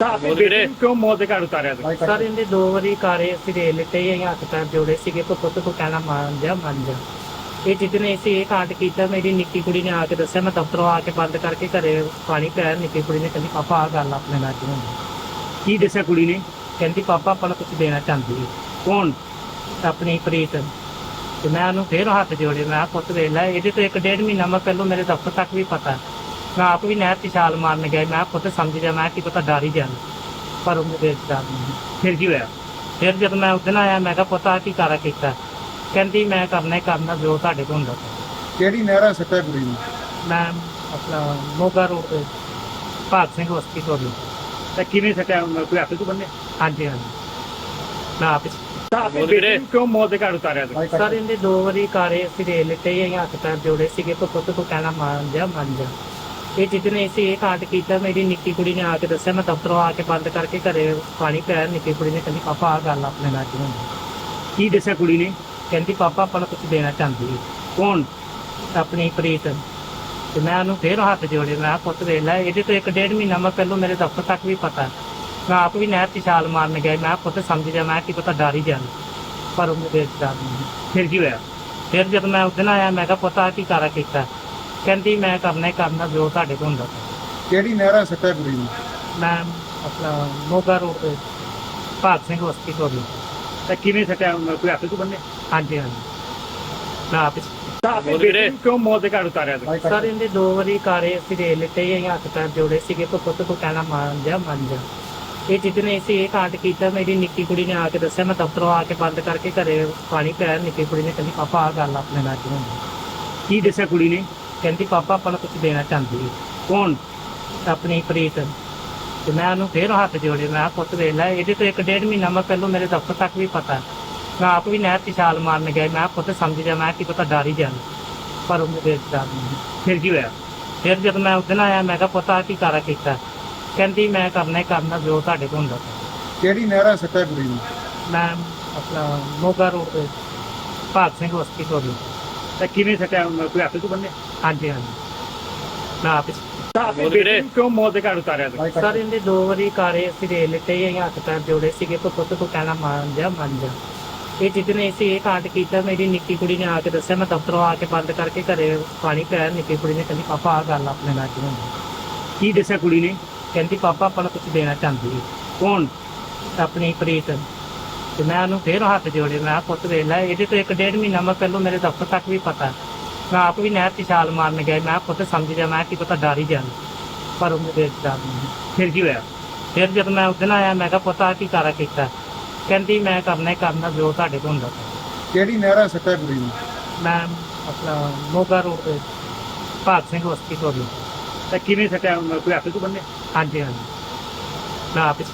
ਤਾਂ ਆਪਣੀ ਬੇਟੀ ਨੂੰ ਕਿਉਂ ਮੌਤ ਦੇ ਘਾਟ ਉਤਾਰਿਆ ਤੁਸੀਂ ਸਰ ਇਹਦੇ ਦੋ ਵਾਰੀ ਕਾਰੇ ਅਸੀਂ ਦੇ ਲਿੱਤੇ ਅਸੀਂ ਹੱਥ ਪੈਰ ਜੋੜੇ ਸੀਗੇ ਕੋ ਪੁੱਤ ਕੋ ਕਹਿਣਾ ਮੰਨ ਜਾ ਮੰਨ ਜਾ। ਇਹ ਜਿੱਦਨੇ ਅਸੀਂ ਇਹ ਕਾਂਡ ਕੀਤਾ ਮੇਰੀ ਨਿੱਕੀ ਕੁੜੀ ਨੇ ਆ ਕੇ ਦੱਸਿਆ ਮੈਂ ਦਫ਼ਤਰੋਂ ਆ ਕੇ ਬੰਦ ਕਰਕੇ ਘਰੇ ਪਾਣੀ ਪਿਆ ਨਿੱਕੀ ਕੁੜੀ ਨੇ ਕਹਿੰਦੀ ਪਾਪਾ ਆ ਗੱਲ ਆਪਣੇ ਨਾਲ ਕਿਉਂ ਹੋਈ?" ਕੀ ਦੱਸਿਆ ਕੁੜੀ ਨੇ? ਕਹਿੰਦੀ ਪਾਪਾ ਆਪਾਂ ਨੂੰ ਕੁਝ ਦੇਣਾ ਚਾਹੁੰਦੀ ਹੈ ਕੌਣ? ਆਪਣੀ ਪ੍ਰੀਤ। ਤੇ ਮੈਂ ਉਹਨੂੰ ਫੇਰ ਹੱਥ ਜੋੜੇ ਮੈਂ ਕਿਹਾ, ਪੁੱਤ ਵੇਖ ਲੈ ਇਹਦੇ ਤੋਂ ਇੱਕ ਡੇਢ ਮਹੀਨਾ ਮੈਂ ਪਹਿਲੋਂ ਮੇਰੇ ਦਫ਼ਤਰ ਤੱਕ ਵੀ ਪਤਾ। ਮੈਂ ਆਪ ਵੀ ਨਹਿਰ 'ਚ ਛਾਲ ਮਾਰਨ ਗਿਆ ਮੈਂ ਪੁੱਤ ਸਮਝ ਜਾ ਮੈਂ ਕੀ ਪਤਾ ਡਰ ਹੀ ਜਾਣਾ ਪਰ ਉਹਨੇ ਦੇ ਡਰ ਨਹੀਂ। ਫਿਰ ਕੀ ਹੋਇਆ? ਫਿਰ ਜਦ ਮੈਂ ਉਸ ਦਿਨ ਆਇਆ ਮੈਂ ਕਿਹਾ ਪਤਾ ਕੀ ਕਾਰਾ ਕੀਤਾ। ਕਹਿੰਦੀ ਮੈਂ ਕਰਨਾ ਹੀ ਕਰਨਾ ਜੋ ਤੁਹਾਡੇ ਕੋਲ ਹੁੰਦਾ। ਕਿਹੜੀ ਨਹਿਰਾ ਸੱਟਾ ਕੁੜੀ ਨੂੰ? ਮੈਂ ਆਪਣਾ ਮੋਗਾ ਰੋਡ ਤੇ ਭਾਗ ਸਿੰਘ ਹਸਪੀਟਲ ਤਾਂ ਕਿਵੇਂ ਸਕਿਆ ਕੋਈ ਹੱਥ ਤੋਂ ਬੰਨੇ ਹਾਂਜੀ ਹਾਂਜੀ। ਮੈਂ ਆਪ ਹੀ- ਤਾਂ ਆਪਣੀ ਬੇਟੀ ਨੂੰ ਕਿਉਂ ਮੌਤ ਦੇ ਘਾਟ ਉਤਾਰਿਆ ਤੁਸੀਂ ਸਰ ਇਹਦੇ ਦੋ ਵਾਰੀ ਕਾਰੇ ਅਸੀਂ ਦੇ ਲਿੱਤੇ ਅਸੀਂ ਹੱਥ ਪੈਰ ਜੋੜੇ ਸੀਗੇ ਕੋ ਪੁੱਤ ਕੋ ਕਹਿਣਾ ਮੰਨ ਜਾ ਮੰਨ ਜਾ। ਇਹ ਜਿੱਦਨੇ ਅਸੀਂ ਇਹ ਕਾਂਡ ਕੀਤਾ ਮੇਰੀ ਨਿੱਕੀ ਕੁੜੀ ਨੇ ਆ ਕੇ ਦੱਸਿਆ ਮੈਂ ਦਫ਼ਤਰੋਂ ਆ ਕੇ ਬੰਦ ਕਰਕੇ ਘਰੇ ਪਾਣੀ ਪਿਆ ਨਿੱਕੀ ਕੁੜੀ ਨੇ ਕਹਿੰਦੀ ਪਾਪਾ ਆ ਗੱਲ ਆਪਣੇ ਨਾਲ ਕਿਉਂ ਹੋਈ?" ਕੀ ਦੱਸਿਆ ਕੁੜੀ ਨੇ? ਕਹਿੰਦੀ ਪਾਪਾ ਆਪਾਂ ਨੂੰ ਕੁਝ ਦੇਣਾ ਚਾਹੁੰਦੀ ਹੈ ਕੌਣ? ਆਪਣੀ ਪ੍ਰੀਤ। ਤੇ ਮੈਂ ਉਹਨੂੰ ਫੇਰ ਹੱਥ ਜੋੜੇ ਮੈਂ ਕਿਹਾ, ਪੁੱਤ ਵੇਖ ਲੈ ਇਹਦੇ ਤੋਂ ਇੱਕ ਡੇਢ ਮਹੀਨਾ ਮੈਂ ਪਹਿਲੋਂ ਮੇਰੇ ਦਫ਼ਤਰ ਤੱਕ ਵੀ ਪਤਾ। ਮੈਂ ਆਪ ਵੀ ਨਹਿਰ 'ਚ ਛਾਲ ਮਾਰਨ ਗਿਆ ਮੈਂ ਕਿਹਾ, ਪੁੱਤ ਸਮਝ ਜਾ ਮੈਂ ਕੀ ਪਤਾ ਡਰ ਹੀ ਜਾਣਾ ਪਰ ਉਹਨੇ ਦੇ ਡਰ ਨਹੀਂ। ਫਿਰ ਕੀ ਹੋਇਆ? ਫਿਰ ਜਦ ਮੈਂ ਉਸ ਦਿਨ ਆਇਆ ਮੈਂ ਕਿਹਾ ਪਤਾ ਕੀ ਕਾਰਾ ਕੀਤਾ? ਕਹਿੰਦੀ ਮੈਂ ਕਰਨਾ ਹੀ ਕਰਨਾ ਜੋ ਤੁਹਾਡੇ ਕੋਲ ਹੁੰਦਾ। ਕਿਹੜੀ ਨਹਿਰਾ ਸੱਟਾ ਕੁੜੀ ਨੂੰ? ਮੈਂ ਆਪਣਾ ਮੋਗਾ ਰੋਡ ਤੇ ਭਾਗ ਸਿੰਘ ਹਸਪੀਟਲ ਤਾਂ ਕਿਵੇਂ ਸਕਿਆ ਕੋਈ ਹੱਥ ਤੋਂ ਬੰਨੇ ਹਾਂਜੀ ਹਾਂਜੀ। ਮੈਂ ਆਪ ਹੀ- ਤਾਂ ਆਪਣੀ ਬੇਟੀ ਨੂੰ ਕਿਉਂ ਮੌਤ ਦੇ ਘਾਟ ਉਤਾਰਿਆ ਤੁਸੀਂ ਸਰ ਇਹਦੇ ਦੋ ਵਾਰੀ ਕਾਰੇ ਅਸੀਂ ਦੇ ਲਿੱਤੇ ਅਸੀਂ ਹੱਥ ਪੈਰ ਜੋੜੇ ਸੀਗੇ ਕੋ ਪੁੱਤ ਕੋ ਕਹਿਣਾ ਮੰਨ ਜਾ ਮੰਨ ਜਾ। ਇਹ ਜਿੱਦਨੇ ਅਸੀਂ ਇਹ ਕਾਂਡ ਕੀਤਾ ਮੇਰੀ ਨਿੱਕੀ ਕੁੜੀ ਨੇ ਆ ਕੇ ਦੱਸਿਆ ਮੈਂ ਦਫ਼ਤਰੋਂ ਆ ਕੇ ਬੰਦ ਕਰਕੇ ਘਰੇ ਪਾਣੀ ਪਿਆ ਨਿੱਕੀ ਕੁੜੀ ਨੇ ਕਹਿੰਦੀ ਪਾਪਾ ਆ ਗੱਲ ਆਪਣੇ ਨਾਲ ਕਿਉਂ ਹੋਈ?" ਕੀ ਦੱਸਿਆ ਕੁੜੀ ਨੇ? ਕਹਿੰਦੀ ਪਾਪਾ ਆਪਾਂ ਨੂੰ ਕੁਝ ਦੇਣਾ ਚਾਹੁੰਦੀ ਹੈ ਕੌਣ? ਆਪਣੀ ਪ੍ਰੀਤ। ਤੇ ਮੈਂ ਉਹਨੂੰ ਫੇਰ ਹੱਥ ਜੋੜੇ ਮੈਂ ਕਿਹਾ, ਪੁੱਤ ਵੇਖ ਲੈ ਇਹਦੇ ਤੋਂ ਇੱਕ ਡੇਢ ਮਹੀਨਾ ਮੈਂ ਪਹਿਲੋਂ ਮੇਰੇ ਦਫ਼ਤਰ ਤੱਕ ਵੀ ਪਤਾ। ਮੈਂ ਆਪ ਵੀ ਨਹਿਰ 'ਚ ਛਾਲ ਮਾਰਨ ਗਿਆ। ਮੈਂ ਕਿਹਾ, ਪੁੱਤ ਸਮਝ ਜਾ ਮੈਂ ਕੀ ਪਤਾ ਡਰ ਹੀ ਜਾਣਾ। ਪਰ ਉਹਨੇ ਦੇ ਡਰ ਨਹੀਂ ਫਿਰ ਕੀ ਹੋਇਆ? ਫਿਰ ਜਦ ਮੈਂ ਉਸ ਦਿਨ ਆਇਆ ਮੈਂ ਕਿਹਾ ਪਤਾ ਕੀ ਕਾਰਾ ਕੀਤਾ? ਕਹਿੰਦੀ ਮੈਂ ਕਰਨਾ ਹੀ ਕਰਨਾ ਜੋ ਤੁਹਾਡੇ ਕੋਲ ਹੁੰਦਾ ਕਿਹੜੀ ਨਹਿਰਾ ਸੱਟਾ ਨੂੰ ਮੈਂ ਆਪਣਾ ਮੋਗਾ ਰੋਡ ਤੇ ਭਾਗ ਸਿੰਘ ਹਸਪੀਟਲ ਤਾਂ ਕਿਵੇਂ ਸਕਿਆ ਕੋਈ ਹੱਥ ਤੋਂ ਬੰਨੇ ਹਾਂਜੀ ਹਾਂਜੀ। ਮੈਂ ਆਪ ਹੀ- ਤਾਂ ਆਪਣੀ ਬੇਟੀ ਨੂੰ ਕਿਉਂ ਮੌਤ ਦੇ ਘਾਟ ਉਤਾਰਿਆ ਤੁਸੀਂ ਸਰ ਇਹਦੇ ਦੋ ਵਾਰੀ ਕਾਰੇ ਅਸੀਂ ਦੇ ਲਿੱਤੇ ਅਸੀਂ ਹੱਥ ਪੈਰ ਜੋੜੇ ਸੀਗੇ ਕੋ ਪੁੱਤ ਕੋ ਕਹਿਣਾ ਮੰਨ ਜਾ ਮੰਨ ਜਾ। ਇਹ ਜਿੱਦਨੇ ਅਸੀਂ ਇਹ ਕਾਂਡ ਕੀਤਾ ਮੇਰੀ ਨਿੱਕੀ ਕੁੜੀ ਨੇ ਆ ਕੇ ਦੱਸਿਆ ਮੈਂ ਦਫ਼ਤਰੋਂ ਆ ਕੇ ਬੰਦ ਕਰਕੇ ਘਰੇ ਪਾਣੀ ਪਿਆ ਨਿੱਕੀ ਕੁੜੀ ਨੇ ਕਹਿੰਦੀ ਪਾਪਾ ਆ ਗੱਲ ਆਪਣੇ ਨਾਲ ਕਿਉਂ ਹੋਈ?" ਕੀ ਦੱਸਿਆ ਕੁੜੀ ਨੇ? ਕਹਿੰਦੀ ਪਾਪਾ ਆਪਾਂ ਨੂੰ ਕੁਝ ਦੇਣਾ ਚਾਹੁੰਦੀ ਹੈ। ਕੌਣ? ਆਪਣੀ ਪ੍ਰੀਤ। ਤੇ ਮੈਂ ਉਹਨੂੰ ਫੇਰ ਹੱਥ ਜੋੜੇ ਮੈਂ ਕਿਹਾ, ਪੁੱਤ ਵੇਖ ਲੈ ਇਹਦੇ ਤੋਂ ਇੱਕ ਡੇਢ ਮਹੀਨਾ ਮੈਂ ਪਹਿਲੋਂ ਮੇਰੇ ਦਫ਼ਤਰ ਤੱਕ ਵੀ ਪਤਾ ਮੈਂ ਆਪ ਵੀ ਨਹਿਰ 'ਚ ਛਾਲ ਮਾਰਨ ਗਿਆ ਮੈਂ ਕਿਹਾ, ਪੁੱਤ ਸਮਝ ਜਾ ਮੈਂ ਕੀ ਪਤਾ ਡਰ ਹੀ ਜਾਣਾ। ਪਰ ਉਹਨੇ ਦੇ ਡਰ ਨਹੀਂ। ਫਿਰ ਕੀ ਹੋਇਆ? ਫਿਰ ਜਦ ਮੈਂ ਉਸ ਦਿਨ ਆਇਆ ਮੈਂ ਕਿਹਾ ਪਤਾ ਕੀ ਕਾਰਾ ਕੀਤਾ? ਕਹਿੰਦੀ ਮੈਂ ਕਰਨਾ ਹੀ ਕਰਨਾ ਜੋ ਤੁਹਾਡੇ ਕੋਲ ਹੁੰਦਾ। ਕਿਹੜੀ ਨਹਿਰਾ ਸੱਟਾ ਨੂੰ? ਮੈਂ ਆਪਣਾ ਮੋਗਾ ਰੋਡ ਤੇ ਭਾਗ ਸਿੰਘ ਹਸਪੀਟਲ ਤਾਂ ਕਿਵੇਂ ਸਕਿਆ ਕੋਈ ਹੱਥ ਤੋਂ ਬੰਨੇ ਹਾਂਜੀ ਹਾਂਜੀ। ਮੈਂ ਆਪ ਹੀ-